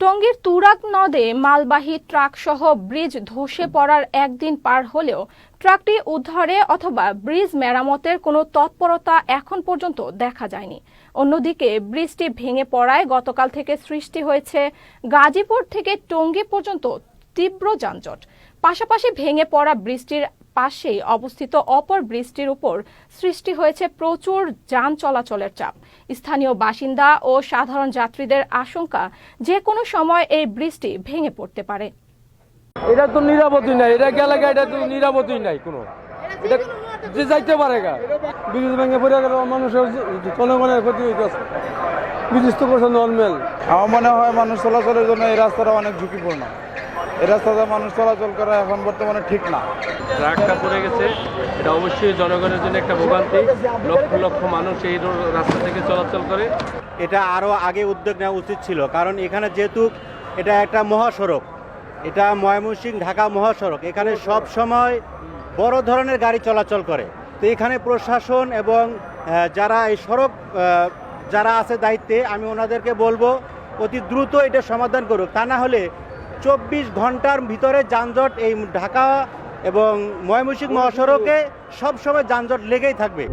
টঙ্গীর তুরাগ নদে মালবাহী ট্রাক সহ ব্রিজ ধসে পড়ার একদিন পার হলেও ট্রাকটি উদ্ধারে অথবা ব্রিজ মেরামতের কোনো তৎপরতা এখন পর্যন্ত দেখা যায়নি। অন্যদিকে ব্রিজটি ভেঙে পড়ায় গতকাল থেকে সৃষ্টি হয়েছে গাজীপুর থেকে টঙ্গী পর্যন্ত তীব্র যানজট। পাশাপাশি ভেঙে পড়া ব্রিজটির পাশেই অবস্থিত অপর ব্রিজটির উপর সৃষ্টি হয়েছে প্রচুর যান চলাচলের চাপ। স্থানীয় বাসিন্দা ও সাধারণ যাত্রীদের আশঙ্কা যে কোনো সময় এই ব্রিজটি ভেঙে পড়তে পারে। এটা তো নিরাপত্তি নাই এটা গেলে এটা তো নিরাপত্তি নাই কোনো। এটা যে যাইতে পারে গা। ব্রিজ ভেঙে পড়ে গেল মানুষের জনগণের ক্ষতি হইতেছে। ব্রিজ তো করছে নর্মাল আমার মনে হয় মানুষ চলাচলের জন্য এই রাস্তাটা অনেক ঝুঁকিপূর্ণ। রাস্তাতে মানুষ চলাচল করা এখন বর্তমানে ঠিক না। ট্রাকটা পড়ে গেছে। এটা অবশ্যই জনগণের জন্য একটা ভোগান্তি। লক্ষ লক্ষ মানুষ এই রাস্তা থেকে চলাচল করে। এটা আরও আগে উদ্যোগ নেওয়া উচিত ছিল কারণ এখানে যেহেতু এটা একটা মহাসড়ক এটা ময়মনসিংহ ঢাকা মহাসড়ক এখানে সব সময় বড় ধরনের গাড়ি চলাচল করে। তো এখানে প্রশাসন এবং যারা এই সড়ক যারা আছে দায়িত্বে আমি ওনাদেরকে বলব অতি দ্রুত এটা সমাধান করুক। তা না হলে চব্বিশ ঘণ্টার ভিতরে যানজট এই ঢাকা এবং ময়মনসিংহ মহাসড়কে সবসময় যানজট লেগেই থাকবে।